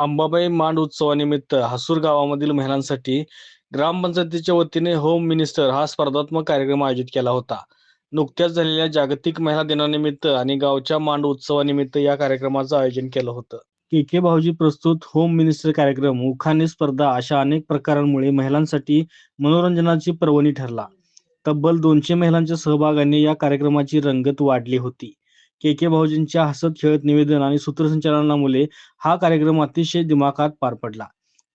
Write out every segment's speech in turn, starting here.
अंबाबाई मांड उत्सवानिमित्त हसूर गावामधील महिलांसाठी ग्रामपंचायतीच्या वतीने होम मिनिस्टर हा स्पर्धात्मक कार्यक्रम आयोजित केला होता. नुकत्याच झालेल्या जागतिक महिला दिनानिमित्त आणि गावच्या मांड उत्सवानिमित्त या कार्यक्रमाचं आयोजन केलं होतं. के के भाऊजी प्रस्तुत होम मिनिस्टर कार्यक्रम उखाणे स्पर्धा अशा अनेक प्रकारांमुळे महिलांसाठी मनोरंजनाची पर्वणी ठरला. तब्बल दोनशे महिलांच्या सहभागाने या कार्यक्रमाची रंगत वाढली होती. के के भाऊजींच्या हसत खेळत निवेदन आणि सूत्रसंचालनामुळे हा कार्यक्रम अतिशय दिमाखात पार पडला.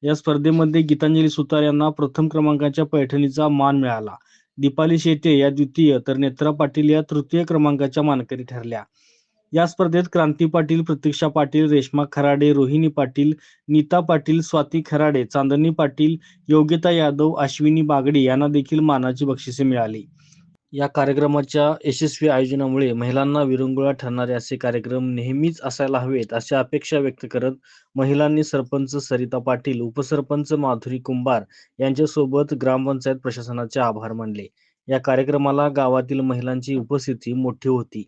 या स्पर्धेमध्ये गीतांजली सुतार यांना प्रथम क्रमांकाच्या पैठणीचा मान मिळाला. दीपाली शेटे या द्वितीय तर नेत्रा पाटील या तृतीय क्रमांकाच्या मानकरी ठरल्या. या स्पर्धेत क्रांती पाटील प्रतीक्षा पाटील रेश्मा खराडे रोहिणी पाटील नीता पाटील स्वाती खराडे चांदणी पाटील योग्यता यादव अश्विनी बागडे यांना देखील मानाची बक्षिसे मिळाली. या कार्यक्रमाच्या यशस्वी आयोजनामुळे महिलांना विरंगुळा ठरणारे असे कार्यक्रम नेहमीच असायला हवेत अशा अपेक्षा व्यक्त करत महिलांनी सरपंच सरिता पाटील उपसरपंच माधुरी कुंभार यांच्यासोबत ग्रामपंचायत प्रशासनाचे आभार मानले. या कार्यक्रमाला गावातील महिलांची उपस्थिती मोठी होती.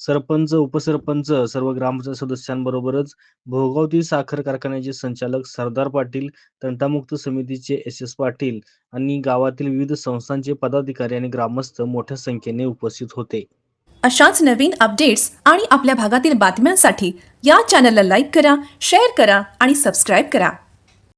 सरपंच उपसरपंच सर्व ग्रामपंचायत सदस्यांबरोबरच भोगावती साखर कारखान्याचे संचालक सरदार पाटील तंटामुक्त समितीचे एस एस पाटील आणि गावातील विविध संस्थांचे पदाधिकारी आणि ग्रामस्थ मोठ्या संख्येने उपस्थित होते. अशाच नवीन अपडेट्स आणि आपल्या भागातील बातम्यांसाठी या चॅनलला लाईक करा शेअर करा आणि सबस्क्राईब करा.